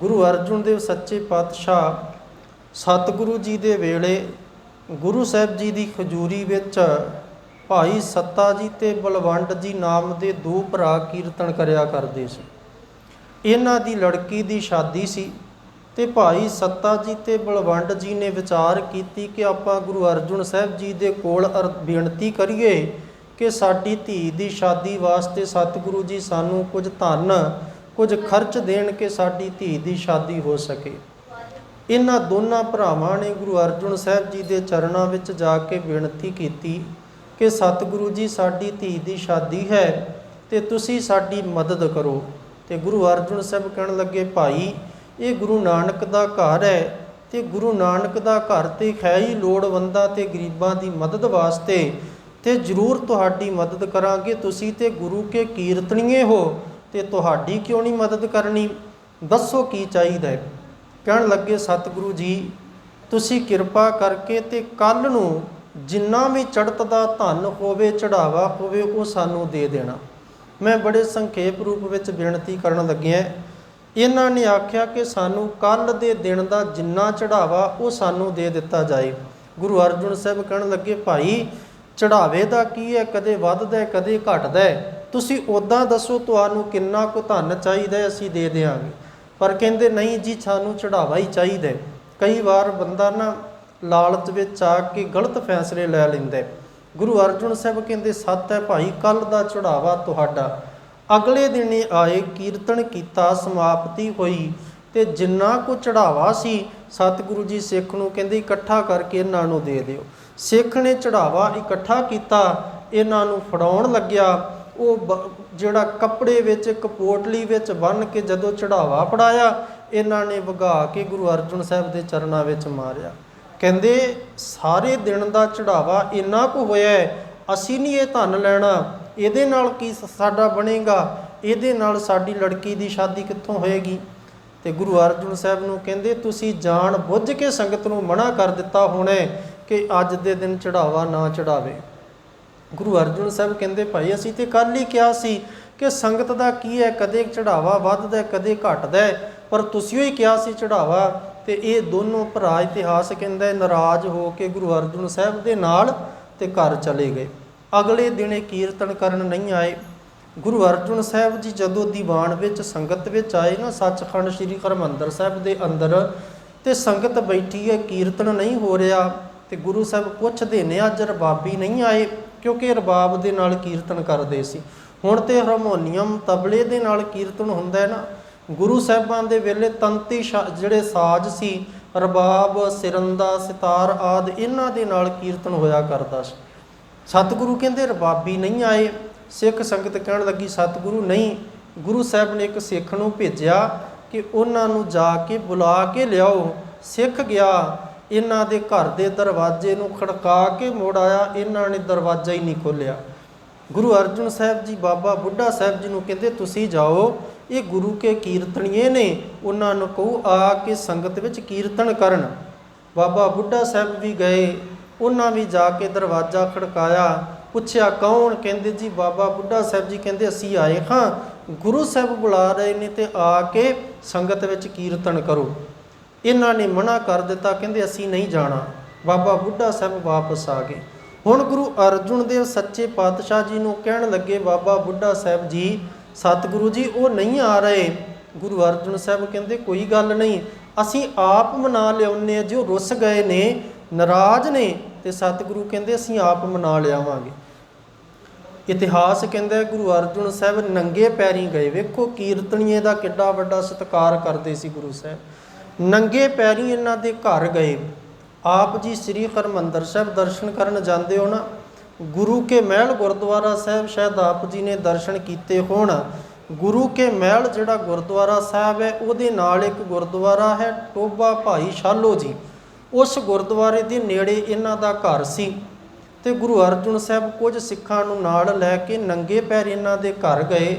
ਗੁਰੂ ਅਰਜਨ ਦੇਵ ਸੱਚੇ ਪਾਤਸ਼ਾਹ ਸਤਿਗੁਰੂ ਜੀ ਦੇ ਵੇਲੇ ਗੁਰੂ ਸਾਹਿਬ ਜੀ ਦੀ ਖਜੂਰੀ ਵਿੱਚ ਭਾਈ ਸੱਤਾ ਜੀ ਤੇ ਬਲਵੰਡ ਜੀ ਨਾਮ ਦੇ ਦੋ ਭਰਾ ਕੀਰਤਨ ਕਰਿਆ ਕਰਦੇ ਸੀ। ਇਹਨਾਂ ਦੀ ਲੜਕੀ ਦੀ ਸ਼ਾਦੀ ਸੀ ਤੇ ਭਾਈ ਸੱਤਾ ਜੀ ਤੇ ਬਲਵੰਡ ਜੀ ਨੇ ਵਿਚਾਰ ਕੀਤੀ ਕਿ ਆਪਾਂ ਗੁਰੂ ਅਰਜਨ ਸਾਹਿਬ ਜੀ ਦੇ ਕੋਲ ਅਰ- ਬੇਨਤੀ ਕਰੀਏ ਕਿ ਸਾਡੀ ਧੀ ਦੀ ਸ਼ਾਦੀ ਵਾਸਤੇ ਸਤਿਗੁਰੂ ਜੀ ਸਾਨੂੰ ਕੁਝ ਧਨ ਕੁਝ ਖਰਚ ਦੇਣ ਕਿ ਸਾਡੀ ਧੀ ਦੀ ਸ਼ਾਦੀ ਹੋ ਸਕੇ। ਇਹਨਾਂ ਦੋਨਾਂ ਭਰਾਵਾਂ ਨੇ ਗੁਰੂ ਅਰਜਨ ਸਾਹਿਬ ਜੀ ਦੇ ਚਰਨਾਂ ਵਿੱਚ ਜਾ ਕੇ ਬੇਨਤੀ ਕੀਤੀ ਕਿ ਸਤਿਗੁਰੂ ਜੀ, ਸਾਡੀ ਧੀ ਦੀ ਸ਼ਾਦੀ ਹੈ ਤੇ ਤੁਸੀਂ ਸਾਡੀ ਮਦਦ ਕਰੋ। ਤੇ ਗੁਰੂ ਅਰਜਨ ਸਾਹਿਬ ਕਹਿਣ ਲੱਗੇ, ਭਾਈ, ਇਹ ਗੁਰੂ ਨਾਨਕ ਦਾ ਘਰ ਹੈ ਤੇ ਗੁਰੂ ਨਾਨਕ ਦਾ ਘਰ ਤੇ ਹੈ ਹੀ ਲੋੜਵੰਦਾਂ ਤੇ ਗਰੀਬਾਂ ਦੀ ਮਦਦ ਵਾਸਤੇ ਤੇ ਜ਼ਰੂਰ ਤੁਹਾਡੀ ਮਦਦ ਕਰਾਂਗੇ। ਤੁਸੀਂ ਤੇ ਗੁਰੂ ਕੇ ਕੀਰਤਨੀਏ ਹੋ। ਤੇ ਤੁਹਾਡੀ ਕਿਉਂ ਨਹੀਂ ਮਦਦ ਕਰਨੀ? ਦੱਸੋ ਕੀ ਚਾਹੀਦਾ ਹੈ? ਕਹਿਣ ਲੱਗੇ, ਸਤਿਗੁਰੂ ਜੀ, ਤੁਸੀਂ ਕਿਰਪਾ ਕਰਕੇ ਤੇ ਕੱਲ ਨੂੰ ਜਿੰਨਾ ਵੀ ਚੜਤ ਦਾ ਧਨ ਹੋਵੇ ਚੜਾਵਾ ਹੋਵੇ, ਉਹ ਸਾਨੂੰ ਦੇ ਦੇਣਾ। ਮੈਂ ਬੜੇ ਸੰਖੇਪ ਰੂਪ ਵਿੱਚ ਬੇਨਤੀ ਕਰਨ ਲੱਗਿਆ ਇਹਨਾਂ ਨੇ ਆਖਿਆ ਕਿ ਸਾਨੂੰ ਕੱਲ ਦੇ ਦਿਨ ਦਾ ਜਿੰਨਾ ਚੜਾਵਾ ਉਹ ਸਾਨੂੰ ਦੇ ਦਿੱਤਾ ਜਾਏ। ਗੁਰੂ ਅਰਜਨ ਸਾਹਿਬ ਕਹਿਣ ਲੱਗੇ, ਭਾਈ ਚੜਾਵੇ ਦਾ ਕੀ ਹੈ? ਕਦੇ ਵੱਧਦਾ ਹੈ, ਕਦੇ ਘਟਦਾ ਹੈ? ਤੁਸੀਂ ਉਦਾਂ ਦੱਸੋ ਤੁਹਾਨੂੰ ਕਿੰਨਾ ਕੁ ਧਨ ਚਾਹੀਦਾ ਹੈ, ਅਸੀਂ ਦੇ ਦੇਵਾਂਗੇ ਪਰ ਕਹਿੰਦੇ, ਨਹੀਂ ਜੀ, ਸਾਨੂੰ ਚੜਾਵਾ ਹੀ ਚਾਹੀਦਾ ਕਈ ਵਾਰ ਬੰਦਾ ਨਾ ਲਾਲਚ ਵਿੱਚ ਆ ਕੇ ਗਲਤ ਫੈਸਲੇ ਲੈ ਲੈਂਦਾ ਗੁਰੂ ਅਰਜਨ ਸਾਹਿਬ ਕਹਿੰਦੇ, ਸੱਤ ਹੈ ਭਾਈ ਕੱਲ ਦਾ ਚੜਾਵਾ ਤੁਹਾਡਾ। ਅਗਲੇ ਦਿਨ ਆਏ, ਕੀਰਤਨ ਕੀਤਾ, ਸਮਾਪਤੀ ਹੋਈ ਤੇ ਜਿੰਨਾ ਕੁ ਚੜਾਵਾ ਸੀ, ਸਤਿਗੁਰੂ ਜੀ ਸਿੱਖ ਨੂੰ ਕਹਿੰਦੇ, ਇਕੱਠਾ ਕਰਕੇ ਇਹਨਾਂ ਨੂੰ ਦੇ ਦਿਓ। ਸਿੱਖ ਨੇ ਚੜਾਵਾ ਇਕੱਠਾ ਕੀਤਾ, ਇਹਨਾਂ ਨੂੰ ਫੜਾਉਣ ਲੱਗਿਆ। ਉਹ ਬ- ਜਿਹੜਾ ਕੱਪੜੇ ਵਿੱਚ, ਕਪੋਟਲੀ ਵਿੱਚ ਬੰਨ ਕੇ ਜਦੋਂ ਚੜਾਵਾ ਪੜਾਇਆ ਇਹਨਾਂ ਨੇ ਵਗਾ ਕੇ ਗੁਰੂ ਅਰਜਨ ਸਾਹਿਬ ਦੇ ਚਰਨਾਂ ਵਿੱਚ ਮਾਰਿਆ। ਕਹਿੰਦੇ, ਸਾਰੇ ਦਿਨ ਦਾ ਚੜਾਵਾ ਇੰਨਾ ਕੁ ਹੋਇਆ ਅਸੀਂ ਨਹੀਂ ਇਹ ਧਨ ਲੈਣਾ। ਇਹਦੇ ਨਾਲ ਕੀ ਸਾਡਾ ਬਣੇਗਾ? ਇਹਦੇ ਨਾਲ ਸਾਡੀ ਲੜਕੀ ਦੀ ਸ਼ਾਦੀ ਕਿੱਥੋਂ ਹੋਏਗੀ? ਤੇ ਗੁਰੂ ਅਰਜਨ ਸਾਹਿਬ ਨੂੰ ਕਹਿੰਦੇ, ਤੁਸੀਂ ਜਾਣ ਬੁੱਝ ਕੇ ਸੰਗਤ ਨੂੰ ਮਨਾ ਕਰ ਦਿੱਤਾ ਹੋਣਾ ਕਿ ਅੱਜ ਦੇ ਦਿਨ ਚੜਾਵਾ ਨਾ ਚੜਾਵੇ ਗੁਰੂ ਅਰਜਨ ਸਾਹਿਬ ਕਹਿੰਦੇ, ਭਾਈ, ਅਸੀਂ ਤੇ ਕੱਲ ਹੀ ਕਿਹਾ ਸੀ ਕਿ ਸੰਗਤ ਦਾ ਕੀ ਹੈ? ਕਦੇ ਚੜਾਵਾ ਵੱਧਦਾ ਕਦੇ ਘਟਦਾ ਪਰ ਤੁਸੀਂ ਹੀ ਕਿਹਾ ਸੀ ਚੜਾਵਾ ਤੇ ਇਹ ਦੋਨੋਂ ਭਰਾ ਇਤਿਹਾਸ ਕਹਿੰਦਾ ਨਾਰਾਜ਼ ਹੋ ਕੇ ਗੁਰੂ ਅਰਜਨ ਸਾਹਿਬ ਦੇ ਨਾਲ ਤੇ ਘਰ ਚਲੇ ਗਏ। ਅਗਲੇ ਦਿਨੇ ਕੀਰਤਨ ਕਰਨ ਨਹੀਂ ਆਏ। ਗੁਰੂ ਅਰਜਨ ਸਾਹਿਬ ਜੀ ਜਦੋਂ ਦੀਵਾਨ ਵਿੱਚ, ਸੰਗਤ ਵਿੱਚ ਆਏ ਨਾ, ਸੱਚਖੰਡ ਸ੍ਰੀ ਹਰਿਮੰਦਰ ਸਾਹਿਬ ਦੇ ਅੰਦਰ ਤੇ ਸੰਗਤ ਬੈਠੀ ਹੈ, ਕੀਰਤਨ ਨਹੀਂ ਹੋ ਰਿਹਾ। ਤੇ ਗੁਰੂ ਸਾਹਿਬ ਪੁੱਛਦੇ ਨੇ, ਅੱਜ ਰਬਾਬੀ ਨਹੀਂ ਆਏ? ਕਿਉਂਕਿ ਰਬਾਬ ਦੇ ਨਾਲ ਕੀਰਤਨ ਕਰਦੇ ਸੀ। ਹੁਣ ਤੇ ਹਾਰਮੋਨੀਅਮ ਤਬਲੇ ਦੇ ਨਾਲ ਕੀਰਤਨ ਹੁੰਦਾ ਹੈ ਨਾ। ਗੁਰੂ ਸਾਹਿਬਾਂ ਦੇ ਵੇਲੇ ਤੰਤੀ ਜਿਹੜੇ ਸਾਜ਼ ਸੀ, ਰਬਾਬ, ਸਿਰੰਦਾ, ਸਿਤਾਰ ਆਦ, ਇਹਨਾਂ ਦੇ ਨਾਲ ਕੀਰਤਨ ਹੋਇਆ ਕਰਦਾ ਸੀ। ਸਤਿਗੁਰੂ ਕਹਿੰਦੇ, ਰਬਾਬੀ ਨਹੀਂ ਆਏ? ਸਿੱਖ ਸੰਗਤ ਕਹਿਣ ਲੱਗੀ, ਸਤਿਗੁਰੂ ਨਹੀਂ। ਗੁਰੂ ਸਾਹਿਬ ਨੇ ਇੱਕ ਸਿੱਖ ਨੂੰ ਭੇਜਿਆ ਕਿ ਉਹਨਾਂ ਨੂੰ ਜਾ ਕੇ ਬੁਲਾ ਕੇ ਲਿਆਓ। ਸਿੱਖ ਗਿਆ ਇਹਨਾਂ ਦੇ ਘਰ ਦੇ ਦਰਵਾਜ਼ੇ ਨੂੰ ਖੜਕਾ ਕੇ ਮੋੜ ਆਇਆ, ਇਹਨਾਂ ਨੇ ਦਰਵਾਜ਼ਾ ਹੀ ਨਹੀਂ ਖੋਲ੍ਹਿਆ। ਗੁਰੂ ਅਰਜਨ ਸਾਹਿਬ ਜੀ, ਬਾਬਾ ਬੁੱਢਾ ਸਾਹਿਬ ਜੀ ਨੂੰ ਕਹਿੰਦੇ, ਤੁਸੀਂ ਜਾਓ, ਇਹ ਗੁਰੂ ਕੇ ਕੀਰਤਨੀਏ ਨੇ, ਉਹਨਾਂ ਨੂੰ ਕਹੋ, ਆ ਕੇ ਸੰਗਤ ਵਿੱਚ ਕੀਰਤਨ ਕਰਨ। ਬਾਬਾ ਬੁੱਢਾ ਸਾਹਿਬ ਵੀ ਗਏ, ਉਹਨਾਂ ਵੀ ਜਾ ਕੇ ਦਰਵਾਜ਼ਾ ਖੜਕਾਇਆ। ਪੁੱਛਿਆ, ਕੌਣ? ਕਹਿੰਦੇ, ਜੀ, ਬਾਬਾ ਬੁੱਢਾ ਸਾਹਿਬ ਜੀ ਕਹਿੰਦੇ, ਅਸੀਂ ਆਏ ਹਾਂ। ਗੁਰੂ ਸਾਹਿਬ ਬੁਲਾ ਰਹੇ ਨੇ ਤੇ ਆ ਕੇ ਸੰਗਤ ਵਿੱਚ ਕੀਰਤਨ ਕਰੋ। ਇਹਨਾਂ ਨੇ ਮਨਾ ਕਰ ਦਿੱਤਾ, ਕਹਿੰਦੇ ਅਸੀਂ ਨਹੀਂ ਜਾਣਾ। ਬਾਬਾ ਬੁੱਢਾ ਸਾਹਿਬ ਵਾਪਸ ਆ ਗਏ। ਹੁਣ ਗੁਰੂ ਅਰਜੁਨ ਦੇਵ ਸੱਚੇ ਪਾਤਸ਼ਾਹ ਜੀ ਨੂੰ ਕਹਿਣ ਲੱਗੇ, ਬਾਬਾ ਬੁੱਢਾ ਸਾਹਿਬ ਜੀ, ਸਤਿਗੁਰੂ ਜੀ, ਉਹ ਨਹੀਂ ਆ ਰਹੇ। ਗੁਰੂ ਅਰਜੁਨ ਸਾਹਿਬ ਕਹਿੰਦੇ, ਕੋਈ ਗੱਲ ਨਹੀਂ, ਅਸੀਂ ਆਪ ਮਨਾ ਲਿਆਉਂਦੇ ਆ ਜੋ ਰੁੱਸ ਗਏ ਨੇ, ਨਾਰਾਜ਼ ਨੇ, ਤੇ ਸਤਿਗੁਰੂ ਕਹਿੰਦੇ, ਅਸੀਂ ਆਪ ਮਨਾ ਲਿਆਵਾਂਗੇ। ਇਤਿਹਾਸ ਕਹਿੰਦਾ, ਗੁਰੂ ਅਰਜੁਨ ਸਾਹਿਬ ਨੰਗੇ ਪੈਰੀ ਗਏ। ਵੇਖੋ ਕੀਰਤਨੀਏ ਦਾ ਕਿੱਡਾ ਵੱਡਾ ਸਤਿਕਾਰ ਕਰਦੇ ਸੀ ਗੁਰੂ ਸਾਹਿਬ। ਨੰਗੇ ਪੈਰੀ ਇਹਨਾਂ ਦੇ ਘਰ ਗਏ। ਆਪ ਜੀ ਸ੍ਰੀ ਹਰਿਮੰਦਰ ਸਾਹਿਬ ਦਰਸ਼ਨ ਕਰਨ ਜਾਂਦੇ ਹੋ ਨਾ ਗੁਰੂ ਕੇ ਮਹਿਲ ਗੁਰਦੁਆਰਾ ਸਾਹਿਬ ਸ਼ਾਇਦ ਆਪ ਜੀ ਨੇ ਦਰਸ਼ਨ ਕੀਤੇ ਹੋਣ। ਗੁਰੂ ਕੇ ਮਹਿਲ ਜਿਹੜਾ ਗੁਰਦੁਆਰਾ ਸਾਹਿਬ ਹੈ, ਉਹਦੇ ਨਾਲ ਇੱਕ ਗੁਰਦੁਆਰਾ ਹੈ, ਟੋਬਾ ਭਾਈ ਸ਼ਾਲੋ ਜੀ। ਉਸ ਗੁਰਦੁਆਰੇ ਦੇ ਨੇੜੇ ਇਹਨਾਂ ਦਾ ਘਰ ਸੀ। ਤੇ ਗੁਰੂ ਅਰਜਨ ਸਾਹਿਬ ਕੁਝ ਸਿੱਖਾਂ ਨੂੰ ਨਾਲ ਲੈ ਕੇ ਨੰਗੇ ਪੈਰ ਇਹਨਾਂ ਦੇ ਘਰ ਗਏ।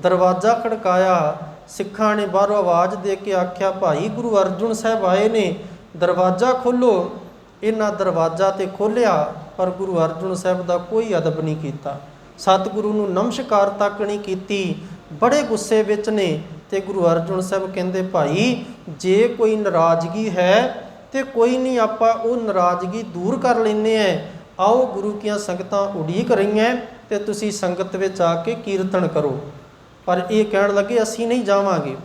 ਦਰਵਾਜ਼ਾ ਖੜਕਾਇਆ ਸਿੱਖਾਂ ਨੇ ਬਾਹਰੋਂ ਆਵਾਜ਼ ਦੇ ਕੇ ਆਖਿਆ, ਭਾਈ, ਗੁਰੂ ਅਰਜੁਨ ਸਾਹਿਬ ਆਏ ਨੇ। ਦਰਵਾਜ਼ਾ ਖੋਲੋ ਇਹਨਾਂ ਦਰਵਾਜ਼ਾ ਤੇ ਖੋਲਿਆ ਪਰ ਗੁਰੂ ਅਰਜੁਨ ਸਾਹਿਬ ਦਾ ਕੋਈ ਅਦਬ ਨਹੀਂ ਕੀਤਾ। ਸਤਿਗੁਰੂ ਨੂੰ ਨਮਸਕਾਰ ਤੱਕ ਨਹੀਂ ਕੀਤੀ। ਬੜੇ ਗੁੱਸੇ ਵਿੱਚ ਨੇ ਤੇ ਗੁਰੂ ਅਰਜੁਨ ਸਾਹਿਬ ਕਹਿੰਦੇ, ਭਾਈ, ਜੇ ਕੋਈ ਨਾਰਾਜ਼ਗੀ ਹੈ ਤੇ ਕੋਈ ਨਹੀਂ, ਆਪਾਂ ਉਹ ਨਾਰਾਜ਼ਗੀ ਦੂਰ ਕਰ ਲੈਨੇ ਆ ਆਓ ਗੁਰੂ ਕੀਆਂ ਸੰਗਤਾਂ ਉਡੀਕ ਰਹੀਆਂ ਤੇ ਤੁਸੀਂ ਸੰਗਤ ਵਿੱਚ ਆ ਕੇ ਕੀਰਤਨ ਕਰੋ। ਪਰ ਇਹ ਕਹਿਣ ਲੱਗੇ, ਅਸੀਂ ਨਹੀਂ ਜਾਵਾਂਗੇ।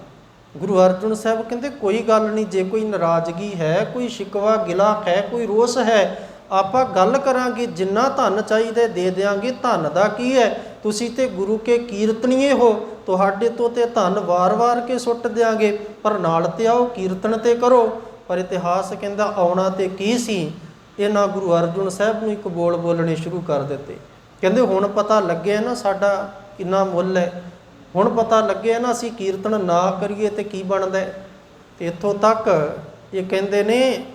ਗੁਰੂ ਅਰਜਨ ਸਾਹਿਬ ਕਹਿੰਦੇ, ਕੋਈ ਗੱਲ ਨਹੀਂ, ਜੇ ਕੋਈ ਨਾਰਾਜ਼ਗੀ ਹੈ, ਕੋਈ ਸ਼ਿਕਵਾ ਗਿਲਾ ਹੈ, ਕੋਈ ਰੋਸ ਹੈ, ਆਪਾਂ ਗੱਲ ਕਰਾਂਗੇ, ਜਿੰਨਾ ਧਨ ਚਾਹੀਦਾ ਦੇ ਦੇਾਂਗੇ ਧਨ ਦਾ ਕੀ ਹੈ? ਤੁਸੀਂ ਤੇ ਗੁਰੂ ਕੇ ਕੀਰਤਨੀਏ ਹੋ, ਤੁਹਾਡੇ ਤੋਂ ਤੇ ਧਨ ਵਾਰ-ਵਾਰ ਕੇ ਸੁੱਟ ਦਿਆਂਗੇ, ਪਰ ਨਾਲ ਤੇ ਆਓ, ਕੀਰਤਨ ਤੇ ਕਰੋ। ਪਰ ਇਤਿਹਾਸ ਕਹਿੰਦਾ, ਆਉਣਾ ਤੇ ਕੀ ਸੀ? ਇਹਨਾਂ ਗੁਰੂ ਅਰਜਨ ਸਾਹਿਬ ਨੂੰ ਇੱਕ ਬੋਲ ਬੋਲਣੇ ਸ਼ੁਰੂ ਕਰ ਦਿੱਤੇ। ਕਹਿੰਦੇ, ਹੁਣ ਪਤਾ ਲੱਗਿਆ ਨਾ ਸਾਡਾ ਕਿੰਨਾ ਮੁੱਲ ਹੈ। ਹੁਣ ਪਤਾ ਲੱਗਿਆ ਨਾ ਅਸੀਂ ਕੀਰਤਨ ਨਾ ਕਰੀਏ ਤੇ ਕੀ ਬਣਦਾ ਹੈ। ਤੇ ਇੱਥੋਂ ਤੱਕ ਇਹ ਕਹਿੰਦੇ ਨੇ,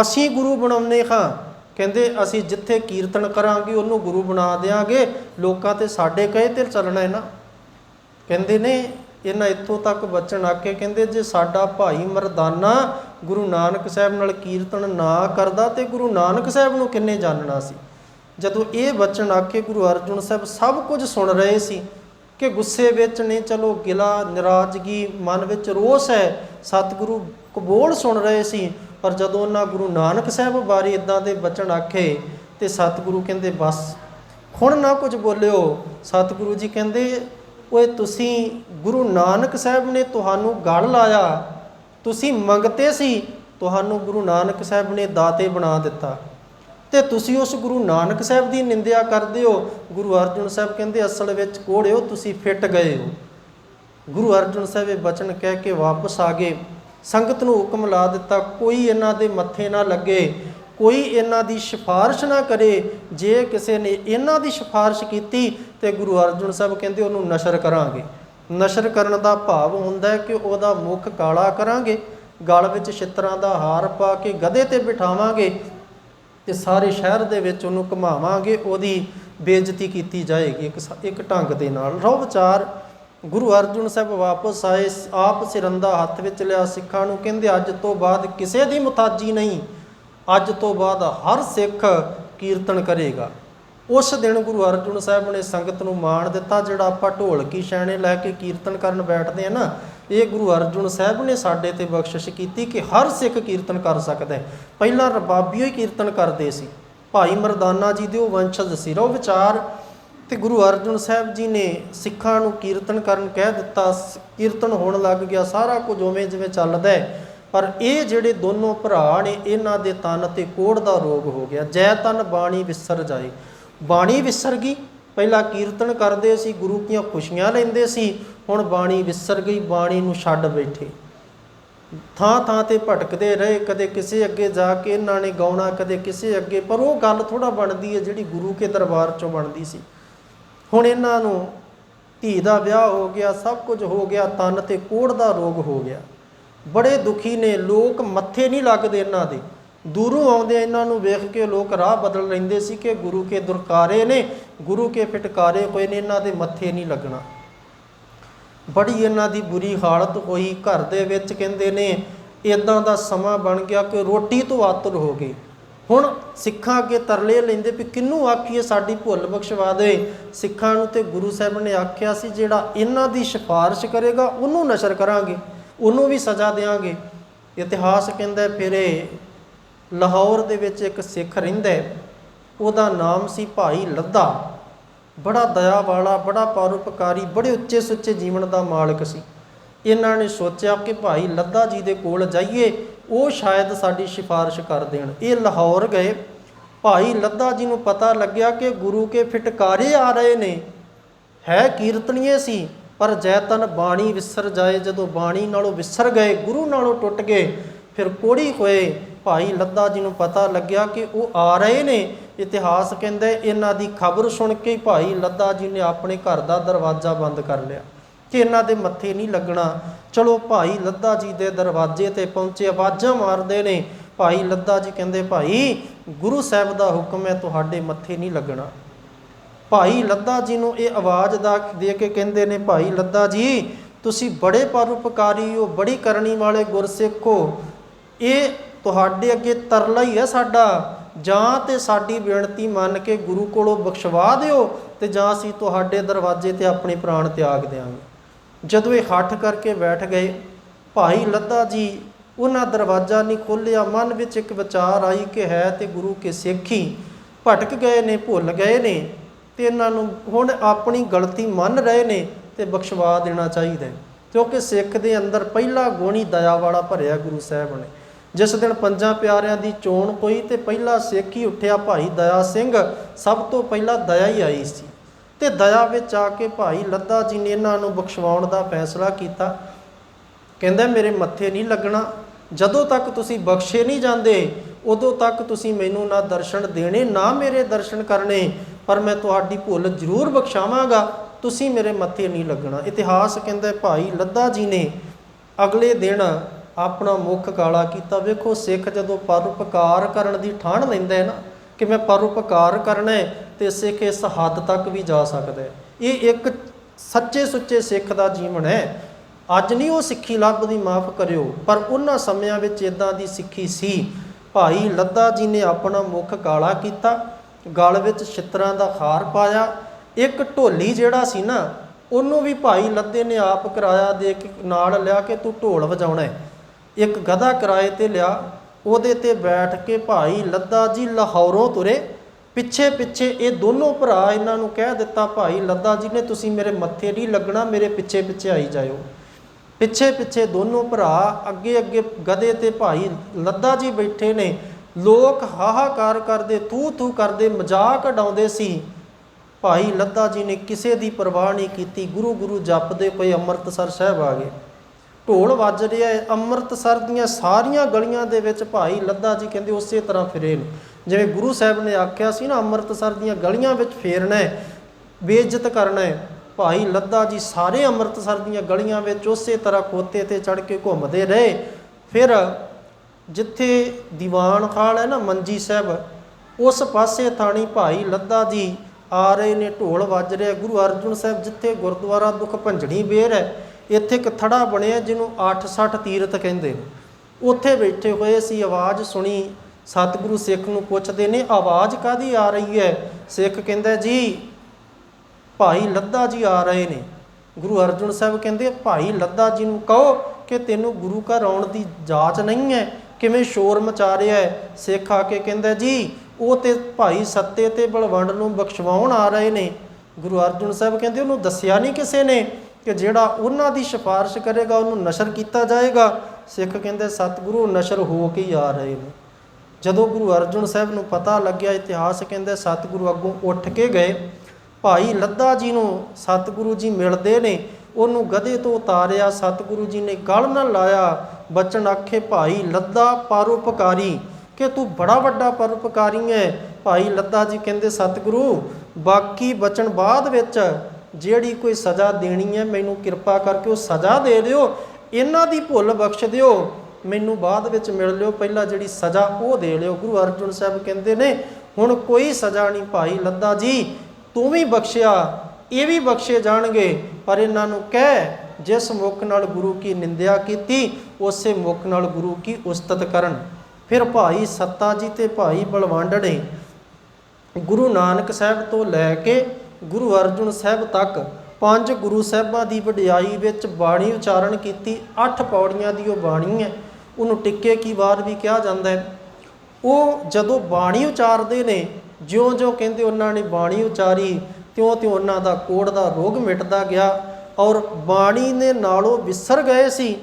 ਅਸੀਂ ਗੁਰੂ ਬਣਾਉਨੇ ਹਾਂ। ਕਹਿੰਦੇ ਅਸੀਂ ਜਿੱਥੇ ਕੀਰਤਨ ਕਰਾਂਗੇ, ਉਹਨੂੰ ਗੁਰੂ ਬਣਾ ਦੇਾਂਗੇ ਲੋਕਾਂ ਤੇ ਸਾਡੇ ਕਹੇ ਤੇ ਚੱਲਣਾ ਹੈ ਨਾ। ਕਹਿੰਦੇ ਨੇ, ਇਹਨਾਂ ਇੱਥੋਂ ਤੱਕ ਬਚਨ ਆਕੇ ਕਹਿੰਦੇ, ਜੇ ਸਾਡਾ ਭਾਈ ਮਰਦਾਨਾ ਗੁਰੂ ਨਾਨਕ ਸਾਹਿਬ ਨਾਲ ਕੀਰਤਨ ਨਾ ਕਰਦਾ ਤੇ ਗੁਰੂ ਨਾਨਕ ਸਾਹਿਬ ਨੂੰ ਕਿੰਨੇ ਜਾਣਨਾ ਸੀ? ਜਦੋਂ ਇਹ ਬਚਨ ਆਕੇ ਗੁਰੂ ਅਰਜਨ ਸਾਹਿਬ ਸਭ ਕੁਝ ਸੁਣ ਰਹੇ ਸੀ ਕਿ ਗੁੱਸੇ ਵਿੱਚ ਨੇ, ਚਲੋ ਗਿਲਾ ਨਿਰਾਜ਼ਗੀ ਮਨ ਵਿੱਚ ਰੋਸ ਹੈ, ਸਤਿਗੁਰੂ ਕਬੋਲ ਸੁਣ ਰਹੇ ਸੀ, ਪਰ ਜਦੋਂ ਉਹਨਾਂ ਗੁਰੂ ਨਾਨਕ ਸਾਹਿਬ ਬਾਰੇ ਇਦਾਂ ਦੇ ਬਚਨ ਆਖੇ ਤੇ ਸਤਿਗੁਰੂ ਕਹਿੰਦੇ, ਬਸ, ਹੁਣ ਨਾ ਕੁਝ ਬੋਲਿਓ। ਸਤਿਗੁਰੂ ਜੀ ਕਹਿੰਦੇ, ਓਏ, ਤੁਸੀਂ ਗੁਰੂ ਨਾਨਕ ਸਾਹਿਬ ਨੇ ਤੁਹਾਨੂੰ ਗਲ ਲਾਇਆ, ਤੁਸੀਂ ਮੰਗਤੇ ਸੀ, ਤੁਹਾਨੂੰ ਗੁਰੂ ਨਾਨਕ ਸਾਹਿਬ ਨੇ ਦਾਤੇ ਬਣਾ ਦਿੱਤਾ। ਤੇ ਤੁਸੀਂ ਉਸ ਗੁਰੂ ਨਾਨਕ ਸਾਹਿਬ ਦੀ ਨਿੰਦਿਆ ਕਰਦੇ ਹੋ। ਗੁਰੂ ਅਰਜਨ ਸਾਹਿਬ ਕਹਿੰਦੇ, ਅਸਲ ਵਿੱਚ ਕੋੜਿਓ ਤੁਸੀਂ ਫਿੱਟ ਗਏ ਹੋ। ਗੁਰੂ ਅਰਜਨ ਸਾਹਿਬ ਇਹ ਬਚਨ ਕਹਿ ਕੇ ਵਾਪਸ ਆ ਗਏ। ਸੰਗਤ ਨੂੰ ਹੁਕਮ ਲਾ ਦਿੱਤਾ, ਕੋਈ ਇਹਨਾਂ ਦੇ ਮੱਥੇ ਨਾ ਲੱਗੇ, ਕੋਈ ਇਹਨਾਂ ਦੀ ਸਿਫਾਰਿਸ਼ ਨਾ ਕਰੇ। ਜੇ ਕਿਸੇ ਨੇ ਇਹਨਾਂ ਦੀ ਸਿਫਾਰਿਸ਼ ਕੀਤੀ ਤੇ ਗੁਰੂ ਅਰਜਨ ਸਾਹਿਬ ਕਹਿੰਦੇ, ਉਹਨੂੰ ਨਸ਼ਰ ਕਰਾਂਗੇ। ਨਸ਼ਰ ਕਰਨ ਦਾ ਭਾਵ ਹੁੰਦਾ ਹੈ ਕਿ ਉਹਦਾ ਮੁਖ ਕਾਲਾ ਕਰਾਂਗੇ, ਗਲ ਵਿੱਚ ਛਿੱਤਰਾਂ ਦਾ ਹਾਰ ਪਾ ਕੇ ਗਧੇ ਤੇ ਬਿਠਾਵਾਂਗੇ। ਤੇ ਸਾਰੇ ਸ਼ਹਿਰ ਦੇ ਵਿੱਚ ਉਹਨੂੰ ਘੁਮਾਵਾਂਗੇ, ਉਹਦੀ ਬੇਇੱਜ਼ਤੀ ਕੀਤੀ ਜਾਏਗੀ ਇੱਕ ਇੱਕ ਢੰਗ ਦੇ ਨਾਲ। ਰੋ ਵਿਚਾਰ ਗੁਰੂ ਅਰਜਨ ਸਾਹਿਬ ਵਾਪਸ ਆਏ, ਆਪ ਸਿਰੰਦਾ ਹੱਥ ਵਿੱਚ ਲਿਆ ਸਿੱਖਾਂ ਨੂੰ, ਕਹਿੰਦੇ ਅੱਜ ਤੋਂ ਬਾਅਦ ਕਿਸੇ ਦੀ ਮੁਤਾਜੀ ਨਹੀਂ, ਅੱਜ ਤੋਂ ਬਾਅਦ ਹਰ ਸਿੱਖ ਕੀਰਤਨ ਕਰੇਗਾ। ਉਸ ਦਿਨ ਗੁਰੂ ਅਰਜਨ ਸਾਹਿਬ ਨੇ ਸੰਗਤ ਨੂੰ ਮਾਣ ਦਿੱਤਾ, ਜਿਹੜਾ ਆਪਾਂ ਢੋਲਕੀ, ਛੈਣੇ ਲੈ ਕੇ ਕੀਰਤਨ ਕਰਨ ਬੈਠਦੇ ਆ ਨਾ ਇਹ ਗੁਰੂ ਅਰਜਨ ਸਾਹਿਬ ਨੇ ਸਾਡੇ ਤੇ ਬਖਸ਼ਿਸ਼ ਕੀਤੀ ਕਿ ਹਰ ਸਿੱਖ ਕੀਰਤਨ ਕਰ ਸਕਦਾ ਹੈ। ਪਹਿਲਾਂ ਰਬਾਬੀਓ ਹੀ ਕੀਰਤਨ ਕਰਦੇ ਸੀ। ਭਾਈ ਮਰਦਾਨਾ ਜੀ ਦੇ ਉਹ ਵੰਸ਼ਜ ਸੀ। ਰੋ ਵਿਚਾਰ ਤੇ ਗੁਰੂ ਅਰਜਨ ਸਾਹਿਬ ਜੀ ਨੇ ਸਿੱਖਾਂ ਨੂੰ ਕੀਰਤਨ ਕਰਨ ਕਹਿ ਦਿੱਤਾ। ਕੀਰਤਨ ਹੋਣ ਲੱਗ ਗਿਆ। ਸਾਰਾ ਕੁਝ ਉਵੇਂ ਜਿਵੇਂ ਚੱਲਦਾ ਹੈ। ਪਰ ਇਹ ਜਿਹੜੇ ਦੋਨੋਂ ਭਰਾ ਨੇ, ਇਹਨਾਂ ਦੇ ਤਨ ਤੇ ਕੋੜ ਦਾ ਰੋਗ ਹੋ ਗਿਆ। ਜੈ ਤਨ ਬਾਣੀ ਵਿਸਰ ਜਾਏ। ਬਾਣੀ ਵਿਸਰ ਗਈ। ਪਹਿਲਾਂ ਕੀਰਤਨ ਕਰਦੇ ਸੀ, ਗੁਰੂ ਦੀਆਂ ਖੁਸ਼ੀਆਂ ਲੈਂਦੇ ਸੀ। ਹੁਣ ਬਾਣੀ ਵਿਸਰ ਗਈ, ਬਾਣੀ ਨੂੰ ਛੱਡ ਬੈਠੇ। ਥਾਂ ਥਾਂ ਤੇ ਭਟਕਦੇ ਰਹੇ, ਕਦੇ ਕਿਸੇ ਅੱਗੇ ਜਾ ਕੇ ਇਹਨਾਂ ਨੇ ਗਾਉਣਾ, ਕਦੇ ਕਿਸੇ ਅੱਗੇ, ਪਰ ਉਹ ਗੱਲ ਥੋੜਾ ਬਣਦੀ ਹੈ ਜਿਹੜੀ ਗੁਰੂ ਕੇ ਦਰਬਾਰ ਚੋਂ ਬਣਦੀ ਸੀ। ਹੁਣ ਇਹਨਾਂ ਨੂੰ ਧੀ ਦਾ ਵਿਆਹ ਹੋ ਗਿਆ, ਸਭ ਕੁਝ ਹੋ ਗਿਆ, ਤਨ ਤੇ ਕੋੜ ਦਾ ਰੋਗ ਹੋ ਗਿਆ। ਬੜੇ ਦੁਖੀ ਨੇ, ਲੋਕ ਮੱਥੇ ਨਹੀਂ ਲੱਗਦੇ ਇਹਨਾਂ ਦੇ। ਦੂਰੋਂ ਆਉਂਦੇ ਇਹਨਾਂ ਨੂੰ ਵੇਖ ਕੇ ਲੋਕ ਰਾਹ ਬਦਲ ਲੈਂਦੇ ਸੀ ਕਿ ਗੁਰੂ ਕੇ ਦੁਰਕਾਰੇ ਨੇ, ਗੁਰੂ ਕੇ ਫਟਕਾਰੇ ਹੋਏ ਨੇ, ਇਹਨਾਂ ਦੇ ਮੱਥੇ ਨਹੀਂ ਲੱਗਣਾ। ਬੜੀ ਇਹਨਾਂ ਦੀ ਬੁਰੀ ਹਾਲਤ ਹੋਈ। ਘਰ ਦੇ ਵਿੱਚ ਕਹਿੰਦੇ ਨੇ ਇਦਾਂ ਦਾ ਸਮਾਂ ਬਣ ਗਿਆ ਕਿ ਰੋਟੀ ਤੋਂ ਆਤਰ ਹੋ ਗਏ। ਹੁਣ ਸਿੱਖਾਂ ਅੱਗੇ ਤਰਲੇ ਲੈਂਦੇ ਵੀ ਕਿੰਨੂੰ ਆਖੀਏ ਸਾਡੀ ਭੁੱਲ ਬਖਸ਼ਵਾ ਦੇ। ਸਿੱਖਾਂ ਨੂੰ ਤੇ ਗੁਰੂ ਸਾਹਿਬ ਨੇ ਆਖਿਆ ਸੀ, ਜਿਹੜਾ ਇਹਨਾਂ ਦੀ ਸਿਫਾਰਿਸ਼ ਕਰੇਗਾ, ਉਹਨੂੰ ਨਸ਼ਰ ਕਰਾਂਗੇ, ਉਹਨੂੰ ਵੀ ਸਜ਼ਾ ਦੇਵਾਂਗੇ ਇਤਿਹਾਸ ਕਹਿੰਦਾ, ਫਿਰ ਇਹ ਲਾਹੌਰ ਦੇ ਵਿੱਚ ਇੱਕ ਸਿੱਖ ਰਹਿੰਦਾ ਉਹਦਾ ਨਾਮ ਸੀ ਭਾਈ ਲੱਦਾ। ਬੜਾ ਦਇਆ ਵਾਲਾ, ਬੜਾ ਪਰਉਪਕਾਰੀ, ਬੜੇ ਉੱਚੇ ਸੁੱਚੇ ਜੀਵਨ ਦਾ ਮਾਲਕ ਸੀ। ਇਹਨਾਂ ਨੇ ਸੋਚਿਆ ਕਿ ਭਾਈ ਲੱਦਾ ਜੀ ਦੇ ਕੋਲ ਜਾਈਏ, ਉਹ ਸ਼ਾਇਦ ਸਾਡੀ ਸਿਫਾਰਿਸ਼ ਕਰ ਦੇਣ। ਇਹ ਲਾਹੌਰ ਗਏ। ਭਾਈ ਲੱਦਾ ਜੀ ਨੂੰ ਪਤਾ ਲੱਗਿਆ ਕਿ ਗੁਰੂ ਕੇ ਫਟਕਾਰੇ ਆ ਰਹੇ ਨੇ। ਹੈ ਕੀਰਤਨੀਏ ਸੀ, ਪਰ ਜੈਤਨ ਬਾਣੀ ਵਿਸਰ ਜਾਏ। ਜਦੋਂ ਬਾਣੀ ਨਾਲੋਂ ਵਿਸਰ ਗਏ, ਗੁਰੂ ਨਾਲੋਂ ਟੁੱਟ ਗਏ, ਫਿਰ ਕੋੜੀ ਹੋਏ। ਭਾਈ ਲੱਦਾ ਜੀ ਨੂੰ ਪਤਾ ਲੱਗਿਆ ਕਿ ਉਹ ਆ ਰਹੇ ਨੇ। ਇਤਿਹਾਸ ਕਹਿੰਦਾ ਇਹਨਾਂ ਦੀ ਖਬਰ ਸੁਣ ਕੇ ਭਾਈ ਲੱਦਾ ਜੀ ਨੇ ਆਪਣੇ ਘਰ ਦਾ ਦਰਵਾਜ਼ਾ ਬੰਦ ਕਰ ਲਿਆ। ਕਿ ਇਹਨਾਂ ਦੇ ਮੱਥੇ ਨਹੀਂ ਲੱਗਣਾ। ਚਲੋ ਭਾਈ ਲੱਦਾ ਜੀ ਦੇ ਦਰਵਾਜ਼ੇ ਤੇ ਪਹੁੰਚੇ, ਆਵਾਜ਼ਾਂ ਮਾਰਦੇ ਨੇ। ਭਾਈ ਲੱਦਾ ਜੀ ਕਹਿੰਦੇ, ਭਾਈ, ਗੁਰੂ ਸਾਹਿਬ ਦਾ ਹੁਕਮ ਹੈ, ਤੁਹਾਡੇ ਮੱਥੇ ਨਹੀਂ ਲੱਗਣਾ। ਭਾਈ ਲੱਦਾ ਜੀ ਨੂੰ ਇਹ ਆਵਾਜ਼ ਦਾ ਦੇ ਕੇ ਕਹਿੰਦੇ ਨੇ, ਭਾਈ ਲੱਦਾ ਜੀ, ਤੁਸੀਂ ਬੜੇ ਪਰਉਪਕਾਰੀ ਹੋ, ਬੜੀ ਕਰਨੀ ਵਾਲੇ ਗੁਰਸਿੱਖ ਹੋ। ਇਹ ਤੁਹਾਡੇ ਅੱਗੇ ਤਰਲਾ ਹੀ ਹੈ ਸਾਡਾ। ਜਾਂ ਤੇ ਸਾਡੀ ਬੇਨਤੀ ਮੰਨ ਕੇ ਗੁਰੂ ਕੋਲੋਂ ਬਖਸ਼ਵਾ ਦਿਓ ਤੇ ਜਾਂ ਅਸੀਂ ਤੁਹਾਡੇ ਦਰਵਾਜ਼ੇ ਤੇ ਆਪਣੇ ਪ੍ਰਾਣ ਤਿਆਗ ਦਿਆਂਗੇ। ਜਦੋਂ ਇਹ ਹੱਠ ਕਰਕੇ ਬੈਠ ਗਏ, ਭਾਈ ਲੱਦਾ ਜੀ, ਉਹਨਾਂ ਦਰਵਾਜ਼ਾ ਨਹੀਂ ਖੋਲ੍ਹਿਆ, ਮਨ ਵਿੱਚ ਇੱਕ ਵਿਚਾਰ ਆਈ ਕਿ ਹੈ ਤੇ ਗੁਰੂ ਕੇ ਸਿੱਖੀ ਭਟਕ ਗਏ ਨੇ, ਭੁੱਲ ਗਏ ਨੇ ਤੇ ਇਹਨਾਂ ਨੂੰ ਹੁਣ ਆਪਣੀ ਗਲਤੀ ਮੰਨ ਰਹੇ ਨੇ ਤੇ ਬਖਸ਼ਵਾ ਦੇਣਾ ਚਾਹੀਦਾ ਕਿਉਂਕਿ ਸਿੱਖ ਦੇ ਅੰਦਰ ਪਹਿਲਾ ਗੁਣ ਹੀ ਦਇਆ ਵਾਲਾ ਭਰਿਆ ਗੁਰੂ ਸਾਹਿਬ ਨੇ। ਜਿਸ ਦਿਨ ਪੰਜਾਂ ਪਿਆਰਿਆਂ ਦੀ ਚੋਣ ਹੋਈ ਤੇ ਪਹਿਲਾ ਸਿੱਖ ਹੀ ਉੱਠਿਆ ਭਾਈ ਦਇਆ ਸਿੰਘ, ਸਭ ਤੋਂ ਪਹਿਲਾਂ ਦਇਆ ਹੀ ਆਈ ਸੀ। ਤੇ ਦਇਆ ਵਿੱਚ ਆ ਕੇ ਭਾਈ ਲੱਦਾ ਜੀ ਨੇ ਇਹਨਾਂ ਨੂੰ ਬਖਸ਼ਵਾਉਣ ਦਾ ਫੈਸਲਾ ਕੀਤਾ। ਕਹਿੰਦਾ, ਮੇਰੇ ਮੱਥੇ ਨਹੀਂ ਲੱਗਣਾ। ਜਦੋਂ ਤੱਕ ਤੁਸੀਂ ਬਖਸ਼ੇ ਨਹੀਂ ਜਾਂਦੇ, ਉਦੋਂ ਤੱਕ ਤੁਸੀਂ ਮੈਨੂੰ ਨਾ ਦਰਸ਼ਨ ਦੇਣੇ, ਨਾ ਮੇਰੇ ਦਰਸ਼ਨ ਕਰਨੇ। ਪਰ ਮੈਂ ਤੁਹਾਡੀ ਭੁੱਲ ਜ਼ਰੂਰ ਬਖਸ਼ਾਵਾਂਗਾ। ਤੁਸੀਂ ਮੇਰੇ ਮੱਥੇ ਨਹੀਂ ਲੱਗਣਾ। ਇਤਿਹਾਸ ਕਹਿੰਦਾ, ਭਾਈ ਲੱਦਾ ਜੀ ਨੇ ਅਗਲੇ ਦਿਨ ਆਪਣਾ ਮੁਖ ਕਾਲਾ ਕੀਤਾ। ਵੇਖੋ, ਸਿੱਖ ਜਦੋਂ ਪਰਉਪਕਾਰ ਕਰਨ ਦੀ ਠਾਣ ਲੈਂਦਾ ਹੈ ਨਾ, ਕਿ ਮੈਂ ਪਰਉਪਕਾਰ ਕਰਨਾ ਹੈ ਤੇ ਸਿੱਖ ਇਸ ਹੱਦ ਤੱਕ ਵੀ ਜਾ ਸਕਦਾ ਹੈ। ਇਹ ਇੱਕ ਸੱਚੇ ਸੁੱਚੇ ਸਿੱਖ ਦਾ ਜੀਵਨ ਹੈ। ਅੱਜ ਨਹੀਂ ਉਹ ਸਿੱਖੀ ਲੱਭਦੀ ਮਾਫ ਕਰਿਓ, ਪਰ ਉਹਨਾਂ ਸਮਿਆਂ ਵਿੱਚ ਇਦਾਂ ਦੀ ਸਿੱਖੀ ਸੀ। ਭਾਈ ਲੱਦਾ ਜੀ ਨੇ ਆਪਣਾ ਮੁਖ ਕਾਲਾ ਕੀਤਾ, ਗਲ ਵਿੱਚ ਛਿੱਤਰਾਂ ਦਾ ਹਾਰ ਪਾਇਆ। ਇੱਕ ਢੋਲੀ ਜਿਹੜਾ ਸੀ ਨਾ, ਉਹਨੂੰ ਵੀ ਭਾਈ ਲੱਦੇ ਨੇ ਆਪ ਕਿਰਾਇਆ ਦੇ ਕੇ ਨਾਲ ਲਿਆ ਕੇ ਤੂੰ ਢੋਲ ਵਜਾਉਣਾ ਹੈ। ਇੱਕ ਗਧਾ ਕਿਰਾਏ ਤੇ ਲਿਆ, ਉਹਦੇ ਤੇ ਬੈਠ ਕੇ ਭਾਈ ਲੱਦਾ ਜੀ ਲਾਹੌਰੋਂ ਤੁਰੇ। ਪਿੱਛੇ ਪਿੱਛੇ ਇਹ ਦੋਨੋਂ ਭਰਾ ਇਹਨਾਂ ਨੂੰ ਕਹਿ ਦਿੱਤਾ, ਭਾਈ ਲੱਦਾ ਜੀ ਨੇ ਤੁਸੀਂ ਮੇਰੇ ਮੱਥੇ ਨਹੀਂ ਲੱਗਣਾ, ਮੇਰੇ ਪਿੱਛੇ ਪਿੱਛੇ ਆਈ ਜਾਇਓ। ਪਿੱਛੇ ਪਿੱਛੇ ਦੋਨੋਂ ਭਰਾ ਅੱਗੇ ਅੱਗੇ ਗਧੇ ਤੇ ਭਾਈ ਲੱਦਾ ਜੀ ਬੈਠੇ ਨੇ। ਲੋਕ ਹਾਹਾਕਾਰ ਕਰਦੇ, ਥੂ ਥੂ ਕਰਦੇ, ਮਜ਼ਾਕ ਉਡਾਉਂਦੇ ਸੀ। ਭਾਈ ਲੱਦਾ ਜੀ ਨੇ ਕਿਸੇ ਦੀ ਪਰਵਾਹ ਨਹੀਂ ਕੀਤੀ। ਗੁਰੂ ਗੁਰੂ ਜਪਦੇ ਕੋਈ ਅੰਮ੍ਰਿਤਸਰ ਸਾਹਿਬ ਆ ਗਏ। ਢੋਲ ਵੱਜ ਰਿਹਾ ਹੈ, ਅੰਮ੍ਰਿਤਸਰ ਦੀਆਂ ਸਾਰੀਆਂ ਗਲੀਆਂ ਦੇ ਵਿੱਚ ਭਾਈ ਲੱਦਾ ਜੀ ਕਹਿੰਦੇ ਉਸੇ ਤਰ੍ਹਾਂ ਫਿਰੇ ਨੇ। ਜਿਵੇਂ ਗੁਰੂ ਸਾਹਿਬ ਨੇ ਆਖਿਆ ਸੀ ਨਾ, ਅੰਮ੍ਰਿਤਸਰ ਦੀਆਂ ਗਲੀਆਂ ਵਿੱਚ ਫੇਰਨਾ ਹੈ, ਬੇਇੱਜ਼ਤ ਕਰਨਾ ਹੈ, ਭਾਈ ਲੱਦਾ ਜੀ ਸਾਰੇ ਅੰਮ੍ਰਿਤਸਰ ਦੀਆਂ ਗਲੀਆਂ ਵਿੱਚ ਉਸੇ ਤਰ੍ਹਾਂ ਖੋਤੇ ਤੇ ਚੜ ਕੇ ਘੁੰਮਦੇ ਰਹੇ। ਫਿਰ ਜਿੱਥੇ ਦੀਵਾਨ ਖਾਲ ਹੈ ਨਾ, ਮੰਜੀ ਸਾਹਿਬ, ਉਸ ਪਾਸੇ ਥਾਣੀ ਭਾਈ ਲੱਦਾ ਜੀ ਆ ਰਹੇ ਨੇ, ਢੋਲ ਵੱਜ ਰਿਹਾ ਗੁਰੂ ਅਰਜਨ ਸਾਹਿਬ ਜਿੱਥੇ ਗੁਰਦੁਆਰਾ ਦੁਖ ਭੰਜਣੀ ਬੇਰ ਹੈ ਇੱਥੇ ਇੱਕ ਥੜਾ ਬਣਿਆ ਜਿਹਨੂੰ 860 ਤੀਰਥ ਕਹਿੰਦੇ ਨੇ। ਉੱਥੇ ਬੈਠੇ ਹੋਏ ਸੀ ਆਵਾਜ਼ ਸੁਣੀ, ਸਤਿਗੁਰੂ ਸਿੱਖ ਨੂੰ ਪੁੱਛਦੇ ਨੇ, ਆਵਾਜ਼ ਕਾਦੀ ਆ ਰਹੀ ਹੈ? ਸਿੱਖ ਕਹਿੰਦਾ, ਜੀ, ਭਾਈ ਲੱਦਾ ਜੀ ਆ ਰਹੇ ਨੇ। ਗੁਰੂ ਅਰਜਨ ਸਾਹਿਬ ਕਹਿੰਦੇ, ਭਾਈ ਲੱਦਾ ਜੀ ਨੂੰ ਕਹੋ ਕਿ ਤੈਨੂੰ ਗੁਰੂ ਘਰ ਆਉਣ ਦੀ ਜਾਚ ਨਹੀਂ ਹੈ, ਕਿਵੇਂ ਸ਼ੋਰ ਮਚਾ ਰਿਹਾ ਹੈ? ਸਿੱਖ ਆ ਕੇ ਕਹਿੰਦਾ, ਜੀ, ਉਹ ਤੇ ਭਾਈ ਸੱਤੇ ਤੇ ਬਲਵੰਡ ਨੂੰ ਬਖਸ਼ਵਾਉਣ ਆ ਰਹੇ ਨੇ। ਗੁਰੂ ਅਰਜਨ ਸਾਹਿਬ ਕਹਿੰਦੇ, ਉਹਨੂੰ ਦੱਸਿਆ ਨਹੀਂ ਕਿਸੇ ਨੇ? ਕਿ ਜਿਹੜਾ ਉਹਨਾਂ ਦੀ ਸਿਫਾਰਿਸ਼ ਕਰੇਗਾ, ਉਹਨੂੰ ਨਸ਼ਰ ਕੀਤਾ ਜਾਏਗਾ। ਸਿੱਖ ਕਹਿੰਦੇ, ਸਤਿਗੁਰੂ ਨਸ਼ਰ ਹੋ ਕੇ ਹੀ ਆ ਰਹੇ ਨੇ। ਜਦੋਂ ਗੁਰੂ ਅਰਜਨ ਸਾਹਿਬ ਨੂੰ ਪਤਾ ਲੱਗਿਆ, ਇਤਿਹਾਸ ਕਹਿੰਦੇ, ਸਤਿਗੁਰੂ ਅੱਗੋਂ ਉੱਠ ਕੇ ਗਏ। ਭਾਈ ਲੱਦਾ ਜੀ ਨੂੰ ਸਤਿਗੁਰੂ ਜੀ ਮਿਲਦੇ ਨੇ। ਉਹਨੂੰ ਗਧੇ ਤੋਂ ਉਤਾਰਿਆ, ਸਤਿਗੁਰੂ ਜੀ ਨੇ ਗਲ ਨਾਲ ਲਾਇਆ। ਬਚਨ ਆਖੇ, ਭਾਈ ਲੱਦਾ ਪਰਉਪਕਾਰੀ। ਕਿ ਤੂੰ ਬੜਾ ਵੱਡਾ ਪਰਉਪਕਾਰੀ ਹੈ ਭਾਈ ਲੱਦਾ ਜੀ ਕਹਿੰਦੇ, ਸਤਿਗੁਰੂ, ਬਾਕੀ ਬਚਨ ਬਾਅਦ ਵਿੱਚ ਜਿਹੜੀ ਕੋਈ ਸਜ਼ਾ ਦੇਣੀ ਹੈ, ਮੈਨੂੰ ਕਿਰਪਾ ਕਰਕੇ ਉਹ ਸਜ਼ਾ ਦੇ ਦਿਓ। ਇਹਨਾਂ ਦੀ ਭੁੱਲ ਬਖਸ਼ ਦਿਓ। ਮੈਨੂੰ ਬਾਅਦ ਵਿੱਚ ਮਿਲ ਲਿਓ। ਪਹਿਲਾਂ ਜਿਹੜੀ ਸਜ਼ਾ ਉਹ ਦੇ ਲਿਓ। ਗੁਰੂ ਅਰਜਨ ਸਾਹਿਬ ਕਹਿੰਦੇ ਨੇ, ਹੁਣ ਕੋਈ ਸਜ਼ਾ ਨਹੀਂ ਭਾਈ ਲੱਦਾ ਜੀ। ਤੂੰ ਵੀ ਬਖਸ਼ਿਆ, ਇਹ ਵੀ ਬਖਸ਼ੇ ਜਾਣਗੇ। ਪਰ ਇਹਨਾਂ ਨੂੰ ਕਹਿ, ਜਿਸ ਮੁਖ ਨਾਲ ਗੁਰੂ ਕੀ ਨਿੰਦਿਆ ਕੀਤੀ, ਉਸੇ ਮੁਖ ਨਾਲ ਗੁਰੂ ਕੀ ਉਸਤਤ ਕਰਨ। ਫਿਰ ਭਾਈ ਸੱਤਾ ਜੀ ਤੇ ਭਾਈ ਬਲਵੰਡ ਨੇ ਗੁਰੂ ਨਾਨਕ ਸਾਹਿਬ ਤੋਂ ਲੈ ਕੇ ਗੁਰੂ ਅਰਜਨ ਸਾਹਿਬ ਤੱਕ ਪੰਜ ਗੁਰੂ ਸਾਹਿਬਾਂ ਦੀ ਵਡਿਆਈ ਵਿੱਚ ਬਾਣੀ ਉਚਾਰਨ ਕੀਤੀ, ਅੱਠ ਪੌੜੀਆਂ ਦੀ ਉਹ ਬਾਣੀ ਹੈ। ਉਹਨੂੰ ਟਿੱਕੇ ਕੀ ਵਾਰ ਵੀ ਕਿਹਾ ਜਾਂਦਾ ਹੈ। ਉਹ ਜਦੋਂ ਬਾਣੀ ਉਚਾਰਦੇ ਨੇ, ਜਿਉਂ-ਜਿਉਂ ਕਹਿੰਦੇ ਉਹਨਾਂ ਨੇ ਬਾਣੀ ਉਚਾਰੀ, ਤਿਉਂ-ਤਿਉਂ ਉਹਨਾਂ ਦਾ ਕੋੜ ਦਾ ਰੋਗ ਮਿਟਦਾ ਗਿਆ ਔਰ ਬਾਣੀ ਦੇ ਨਾਲੋਂ ਵਿਸਰ ਗਏ ਸੀ,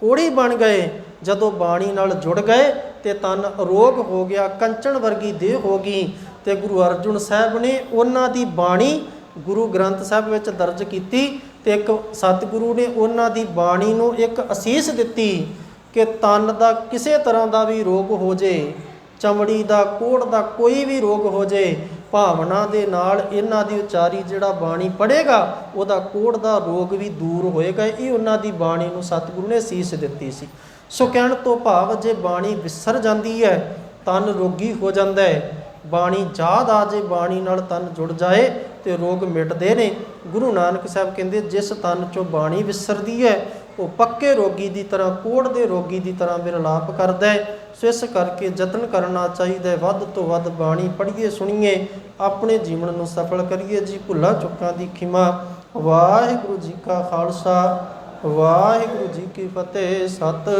ਕੋੜੀ ਬਣ ਗਏ। ਜਦੋਂ ਬਾਣੀ ਨਾਲ ਜੁੜ ਗਏ ਤੇ ਤਨ ਅਰੋਗ ਹੋ ਗਿਆ ਕੰਚਣ ਵਰਗੀ ਦੇਹ ਹੋ ਗਈ ਤੇ ਗੁਰੂ ਅਰਜਨ ਸਾਹਿਬ ਨੇ ਉਹਨਾਂ ਦੀ ਬਾਣੀ ਗੁਰੂ ਗ੍ਰੰਥ ਸਾਹਿਬ ਵਿੱਚ ਦਰਜ ਕੀਤੀ ਤੇ ਇੱਕ ਸਤਿਗੁਰੂ ਨੇ ਉਹਨਾਂ ਦੀ ਬਾਣੀ ਨੂੰ ਇੱਕ ਅਸੀਸ ਦਿੱਤੀ ਕਿ ਤਨ ਦਾ ਕਿਸੇ ਤਰ੍ਹਾਂ ਦਾ ਵੀ ਰੋਗ ਹੋ ਜੇ, ਚਮੜੀ ਦਾ, ਕੋੜ ਦਾ ਕੋਈ ਵੀ ਰੋਗ ਹੋ ਜੇ, ਭਾਵਨਾ ਦੇ ਨਾਲ ਇਹਨਾਂ ਦੀ ਉਚਾਰੀ ਜਿਹੜਾ ਬਾਣੀ ਪੜੇਗਾ ਉਹਦਾ ਕੋੜ ਦਾ ਰੋਗ ਵੀ ਦੂਰ ਹੋਏਗਾ। ਇਹ ਉਹਨਾਂ ਦੀ ਬਾਣੀ ਨੂੰ ਸਤਿਗੁਰੂ ਨੇ ਸੀਸ ਦਿੱਤੀ ਸੀ। ਸੋ ਕਹਿਣ ਤੋਂ ਭਾਵ ਜੇ ਬਾਣੀ ਵਿਸਰ ਜਾਂਦੀ ਹੈ, ਤਨ ਰੋਗੀ ਹੋ ਜਾਂਦਾ ਹੈ। ਬਾਣੀ ਯਾਦ ਆ ਜੇ ਬਾਣੀ ਨਾਲ ਤਨ ਜੁੜ ਜਾਏ, ਤੇ ਰੋਗ ਮਿਟਦੇ ਨੇ। ਗੁਰੂ ਨਾਨਕ ਸਾਹਿਬ ਕਹਿੰਦੇ, ਜਿਸ ਤਨ ਚੋਂ ਬਾਣੀ ਵਿਸਰਦੀ ਹੈ, ਉਹ ਪੱਕੇ ਰੋਗੀ ਦੀ ਤਰ੍ਹਾਂ ਕੋੜ ਦੇ ਰੋਗੀ ਦੀ ਤਰ੍ਹਾਂ ਵਿਰਲਾਪ ਕਰਦਾ ਹੈ। ਸੋ ਇਸ ਕਰਕੇ ਯਤਨ ਕਰਨਾ ਚਾਹੀਦਾ ਵੱਧ ਤੋਂ ਵੱਧ ਬਾਣੀ ਪੜ੍ਹੀਏ, ਸੁਣੀਏ। ਆਪਣੇ ਜੀਵਨ ਨੂੰ ਸਫਲ ਕਰੀਏ। ਜੀ ਭੁੱਲਾਂ ਚੁੱਕਾਂ ਦੀ ਖਿਮਾ। ਵਾਹਿਗੁਰੂ ਜੀ ਕਾ ਖਾਲਸਾ। ਵਾਹਿਗੁਰੂ ਜੀ ਕੀ ਫਤਿਹ। ਸਤਿ